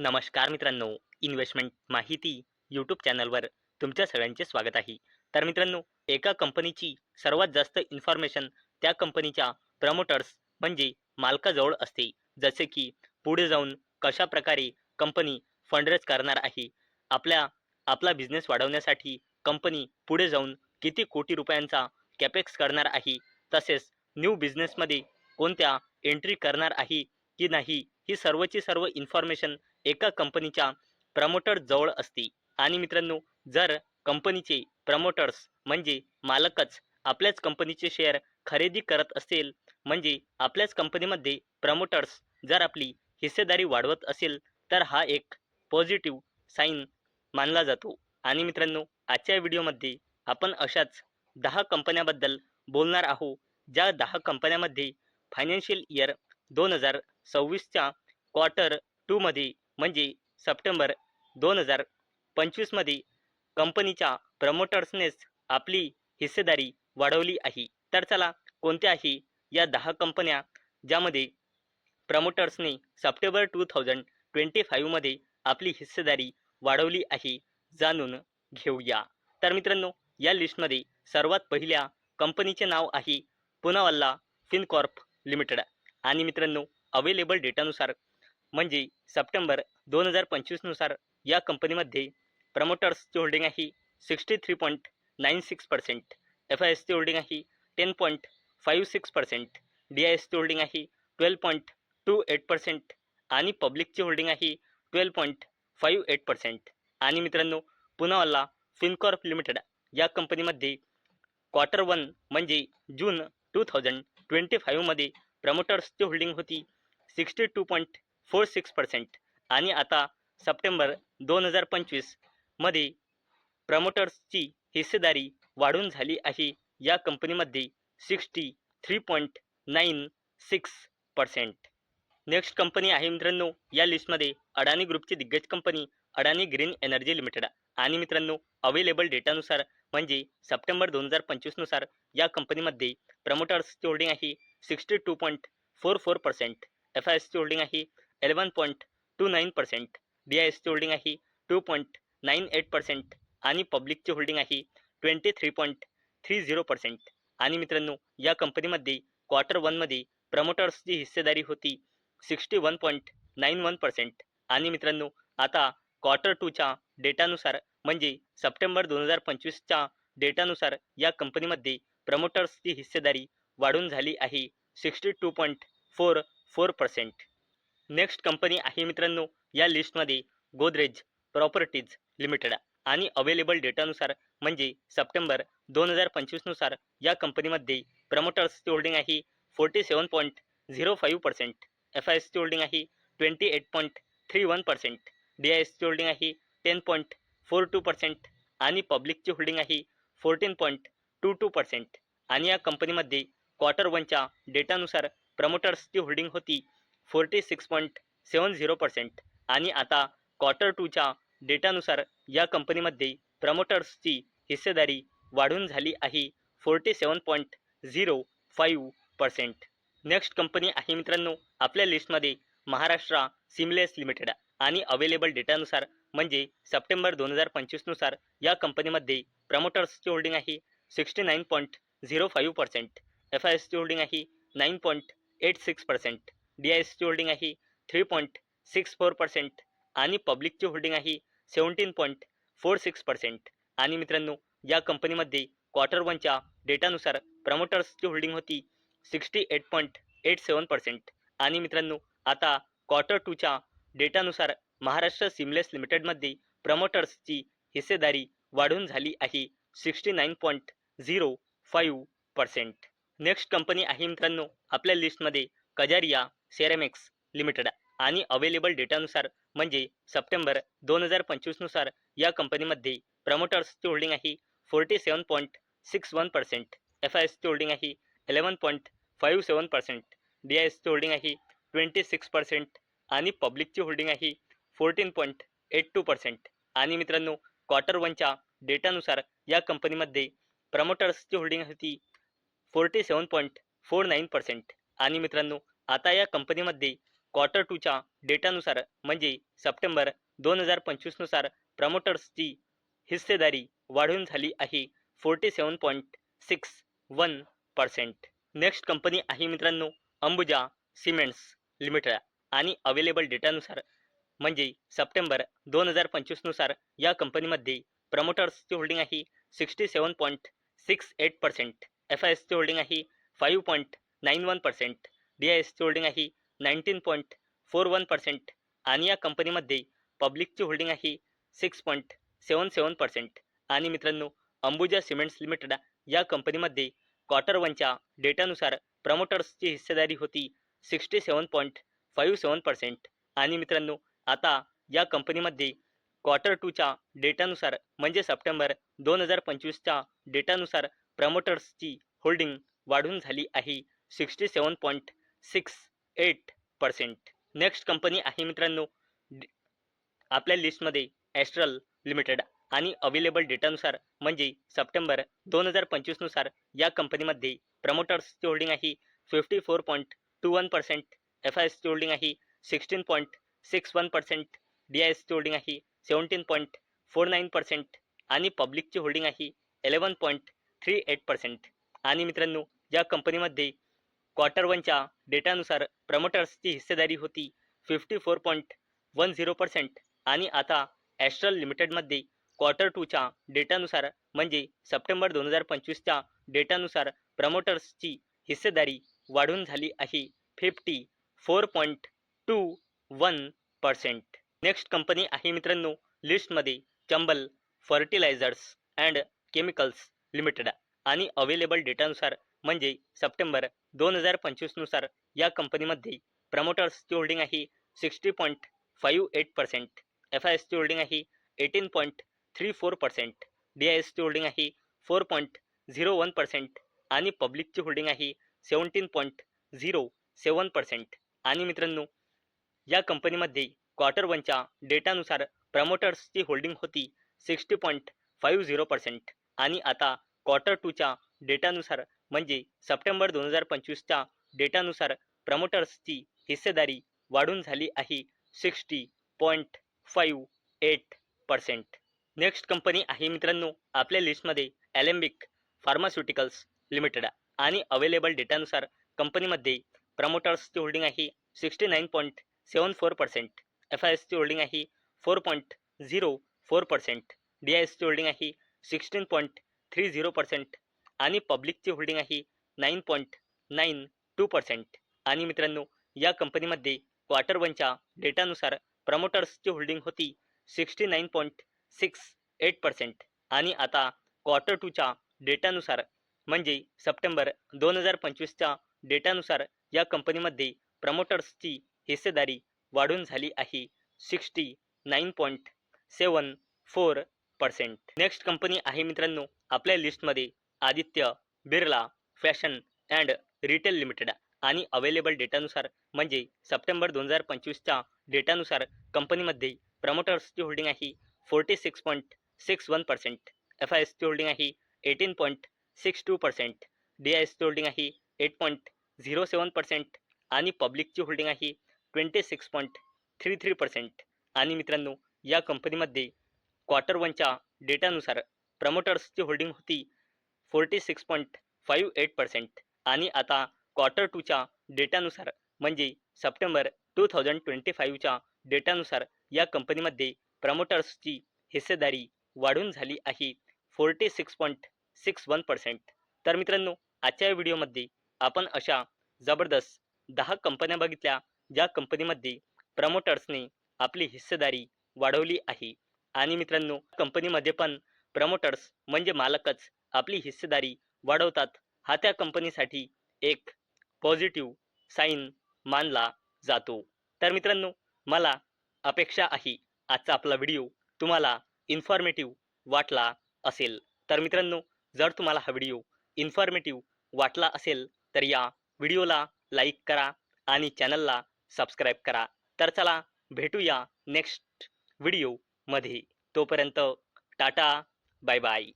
नमस्कार मित्रांनो इन्व्हेस्टमेंट माहिती यूट्यूब चॅनलवर तुमच्या सगळ्यांचे स्वागत आहे. तर मित्रांनो एका कंपनीची सर्वात जास्त इन्फॉर्मेशन त्या कंपनीच्या प्रमोटर्स म्हणजे मालकाजवळ असते. जसे की पुढे जाऊन कशा प्रकारे कंपनी फंडरेज करणार आहे आपल्या आपला बिझनेस वाढवण्यासाठी कंपनी पुढे जाऊन किती कोटी रुपयांचा कॅपेक्स करणार आहे तसेच न्यू बिझनेसमध्ये कोणत्या एंट्री करणार आहे की नाही ही सर्वची सर्व इन्फॉर्मेशन एका कंपनीच्या प्रमोटर जवळ असते. आणि मित्रांनो जर कंपनीचे प्रमोटर्स म्हणजे मालकच आपल्याच कंपनीचे शेअर खरेदी करत असेल म्हणजे आपल्याच कंपनीमध्ये प्रमोटर्स जर आपली हिस्सेदारी वाढवत असेल तर हा एक पॉझिटिव्ह साईन मानला जातो. आणि मित्रांनो आजच्या व्हिडिओमध्ये आपण अशाच दहा कंपन्याबद्दल बोलणार आहोत ज्या दहा कंपन्यामध्ये फायनान्शियल इयर दोन हजार सव्वीसच्या क्वार्टर टूमध्ये म्हणजे सप्टेंबर दोन हजार पंचवीसमध्ये कंपनीच्या प्रमोटर्सनेच आपली हिस्सेदारी वाढवली आहे. तर चला कोणत्या आहे या दहा कंपन्या ज्यामध्ये प्रमोटर्सने सप्टेंबर टू थाउजंड ट्वेंटी फाईव्हमध्ये आपली हिस्सेदारी वाढवली आहे जाणून घेऊया. तर मित्रांनो या लिस्टमध्ये सर्वात पहिल्या कंपनीचे नाव आहे पुनावल्ला फिनकॉर्प लिमिटेड. आणि मित्रांनो अवेलेबल डेटानुसार म्हणजे सप्टेंबर दोन हजार पंचवीसनुसार या कंपनीमध्ये प्रमोटर्सची होल्डिंग आहे sixty three point nine six percent F I एसची होल्डिंग आहे ten point five six percent D I एसची होल्डिंग आहे twelve point two eight percent आणि पब्लिकची होल्डिंग आहे twelve point five eight percent. आणि मित्रांनो पुनावाला फिनकॉर्प लिमिटेड या कंपनीमध्ये क्वार्टर वन म्हणजे जून टू थाउजंड ट्वेंटी फाईव्हमध्ये प्रमोटर्सची होल्डिंग होती sixty two point four six percent. आणि आता सप्टेंबर दोन हजार पंचवीसमध्ये प्रमोटर्सची हिस्सेदारी वाढून झाली आहे. या कंपनीमध्ये sixty three point nine six percent. Next company आहे मित्रांनो या लिस्टमध्ये अडाणी ग्रुपची दिग्गज कंपनी अडाणी ग्रीन एनर्जी लिमिटेड. आणि मित्रांनो अवेलेबल डेटानुसार म्हणजे सप्टेंबर दोन हजार पंचवीसनुसार या कंपनीमध्ये प्रमोटर्सची होल्डिंग आहे sixty two point four four percent. F I एसची होल्डिंग आहे eleven point two nine percent D I एसची होल्डिंग आहे two point nine eight percent आणि पब्लिकची होल्डिंग आहे twenty three point three zero percent आणि मित्रांनो या कंपनीमध्ये क्वार्टर वनमध्ये प्रमोटर्सची हिस्सेदारी होती sixty one point nine one percent आणि मित्रांनो आता क्वार्टर टूच्या डेटानुसार म्हणजे सप्टेंबर दोन हजार पंचवीसच्या डेटानुसार या कंपनीमध्ये प्रमोटर्सची हिस्सेदारी वाढून झाली आहे sixty two point four four percent next company आहे मित्रांनो या लिस्टमध्ये गोदरेज प्रॉपर्टीज लिमिटेड आणि अवेलेबल डेटानुसार म्हणजे सप्टेंबर दोन हजार पंचवीसनुसार या कंपनीमध्ये प्रमोटर्सची होल्डिंग आहे forty seven point zero five percent F I एसची होल्डिंग आहे twenty eight point three one percent D I एसची होल्डिंग आहे ten point four two percent आणि पब्लिकची होल्डिंग आहे fourteen point two two percent. आणि या कंपनीमध्ये क्वार्टर वनच्या डेटानुसार प्रमोटर्सची होल्डिंग होती forty six point seven zero percent आणि आता क्वार्टर टूच्या डेटानुसार या कंपनीमध्ये प्रमोटर्सची हिस्सेदारी वाढून झाली आहे forty seven point zero five percent next company आहे मित्रांनो आपल्या लिस्टमध्ये महाराष्ट्र सिमलेस लिमिटेड आणि अवेलेबल डेटानुसार म्हणजे सप्टेंबर दोन हजार पंचवीसनुसार या कंपनीमध्ये प्रमोटर्सची होल्डिंग आहे sixty nine point zero five percent F I एसची होल्डिंग आहे nine point eight six percent D I एसची होल्डिंग आहे three point six four percent आणि पब्लिकची होल्डिंग आहे seventeen point four six percent आणि मित्रांनो या कंपनीमध्ये क्वार्टर वनच्या डेटानुसार प्रमोटर्सची होल्डिंग होती sixty eight point eight seven percent आणि मित्रांनो आता क्वार्टर टूच्या डेटानुसार महाराष्ट्र सिमलेस लिमिटेडमध्ये प्रमोटर्सची हिस्सेदारी वाढून झाली आहे sixty nine point zero five percent next company आहे मित्रांनो आपल्या लिस्टमध्ये कजारिया. सेरेमिक्स लिमिटेड आणि अवेलेबल डेटानुसार म्हणजे सप्टेंबर दोन हजार पंचवीसनुसार या कंपनीमध्ये प्रमोटर्सची होल्डिंग आहे forty seven point six one percent F I एसची होल्डिंग आहे eleven point five seven percent D I एसची होल्डिंग आहे ट्वेंटी सिक्स पर्सेंट आणि पब्लिकची होल्डिंग आहे fourteen point eight two percent. आणि मित्रांनो क्वार्टर वनच्या डेटानुसार या कंपनीमध्ये प्रमोटर्सची होल्डिंग होती forty seven point four nine percent. आणि मित्रांनो आता या कंपनीमध्ये क्वार्टर टूच्या डेटानुसार म्हणजे सप्टेंबर दोन हजार पंचवीसनुसार प्रमोटर्सची हिस्सेदारी वाढून झाली आहे. Forty seven point six one percent next company आहे मित्रांनो अंबुजा सिमेंट्स लिमिटेड. आणि अवेलेबल डेटानुसार म्हणजे सप्टेंबर दोन हजार पंचवीसनुसार या कंपनीमध्ये प्रमोटर्सची होल्डिंग आहे sixty seven point six eight percent F I एसची होल्डिंग आहे five point nine one percent D I एसची होल्डिंग आहे nineteen point four one percent आणि या कंपनीमध्ये पब्लिकची होल्डिंग आहे six point seven seven percent आणि मित्रांनो अंबुजा सिमेंट्स लिमिटेड या कंपनीमध्ये क्वार्टर वनच्या डेटानुसार प्रमोटर्सची हिस्सेदारी होती sixty seven point five seven percent आणि मित्रांनो आता या कंपनीमध्ये क्वार्टर टूच्या डेटानुसार म्हणजे सप्टेंबर दोन हजार पंचवीसच्या डेटानुसार प्रमोटर्सची होल्डिंग वाढून झाली आहे sixty seven point six eight percent. Next company आहे मित्रांनो आपल्या लिस्टमध्ये ॲस्ट्रल लिमिटेड आणि अवेलेबल डेटानुसार म्हणजे सप्टेंबर दोन हजार पंचवीसनुसार या कंपनीमध्ये प्रमोटर्सची होल्डिंग आहे fifty four point two one percent F I एसची होल्डिंग आहे sixteen point six one percent D I एसची होल्डिंग आहे seventeen point four nine percent आणि पब्लिकची होल्डिंग आहे eleven point three eight percent. आणि मित्रांनो या कंपनीमध्ये क्वार्टर वनच्या डेटानुसार प्रमोटर्सची हिस्सेदारी होती fifty four point one zero percent आणि आता ॲस्ट्रल लिमिटेडमध्ये क्वार्टर टूच्या डेटानुसार म्हणजे सप्टेंबर दोन हजार पंचवीसच्या डेटानुसार प्रमोटर्सची हिस्सेदारी वाढून झाली आहे fifty four point two one percent. Next company आहे मित्रांनो लिस्टमध्ये Chambal fertilisers and chemicals limited आणि अवेलेबल डेटानुसार म्हणजे सप्टेंबर दोन हजार पंचवीसनुसार या कंपनीमध्ये प्रमोटर्सची होल्डिंग आहे sixty point five eight percent F I एसची होल्डिंग आहे eighteen point three four percent D I एसची होल्डिंग आहे four point zero one percent आणि पब्लिकची होल्डिंग आहे seventeen point zero seven percent. आणि मित्रांनो या कंपनीमध्ये क्वार्टर वनच्या डेटानुसार प्रमोटर्सची होल्डिंग होती sixty point five zero percent आणि आता क्वार्टर टूच्या डेटानुसार म्हणजे सप्टेंबर दोन हजार पंचवीसच्या डेटानुसार प्रमोटर्सची हिस्सेदारी वाढून झाली आहे sixty point five eight percent. Next company आहे मित्रांनो आपल्या लिस्टमध्ये ॲलेम्बिक फार्मास्युटिकल्स लिमिटेड आणि अवेलेबल डेटानुसार कंपनीमध्ये प्रमोटर्सची होल्डिंग आहे sixty nine point seven four percent. F I एसची होल्डिंग आहे four point zero four percent. D I एसची होल्डिंग आहे sixteen point three zero percent. आणि पब्लिकची होल्डिंग आहे nine point nine two percent आणि मित्रांनो या कंपनीमध्ये क्वार्टर वनच्या डेटानुसार प्रमोटर्सची होल्डिंग होती sixty nine point six eight percent आणि आता क्वार्टर टूच्या डेटानुसार म्हणजे सप्टेंबर दोन हजार पंचवीसच्या डेटानुसार या कंपनीमध्ये प्रमोटर्सची हिस्सेदारी वाढून झाली आहे sixty nine point seven four percent next company आहे मित्रांनो आपल्या लिस्टमध्ये Aditya Birla fashion and retail limited आणि अवेलेबल डेटानुसार म्हणजे सप्टेंबर दोन हजार पंचवीसच्या डेटानुसार कंपनीमध्ये प्रमोटर्सची होल्डिंग आहे forty six point six one percent F I एसची होल्डिंग आहे eighteen point six two percent D I एसची होल्डिंग आहे eight point zero seven percent आणि पब्लिकची होल्डिंग आहे twenty six point three three percent. आणि मित्रांनो या कंपनीमध्ये क्वार्टर वनच्या डेटानुसार प्रमोटर्सची होल्डिंग होती forty six point five eight percent आणि आता क्वार्टर टूच्या डेटानुसार म्हणजे सप्टेंबर टू थाउजंड ट्वेंटी फाईव्हच्या डेटानुसार या कंपनीमध्ये प्रमोटर्सची हिस्सेदारी वाढून झाली आहे forty six point six one percent. तर मित्रांनो आजच्या या व्हिडिओमध्ये आपण अशा जबरदस्त दहा कंपन्या बघितल्या ज्या कंपनीमध्ये प्रमोटर्सने आपली हिस्सेदारी वाढवली आहे. आणि मित्रांनो कंपनीमध्ये पण प्रमोटर्स म्हणजे मालकच आपली हिस्सेदारी वाढवतात. हा त्या कंपनीसाठी एक पॉझिटिव्ह साईन मानला जातो. तर मित्रांनो मला अपेक्षा आहे आजचा आपला व्हिडिओ तुम्हाला इन्फॉर्मेटिव्ह वाटला असेल. तर मित्रांनो जर तुम्हाला हा व्हिडिओ इन्फॉर्मेटिव्ह वाटला असेल तर या व्हिडिओला लाईक करा आणि चॅनलला सबस्क्राईब करा. तर चला भेटूया नेक्स्ट व्हिडिओमध्ये तोपर्यंत टाटा बाय बाय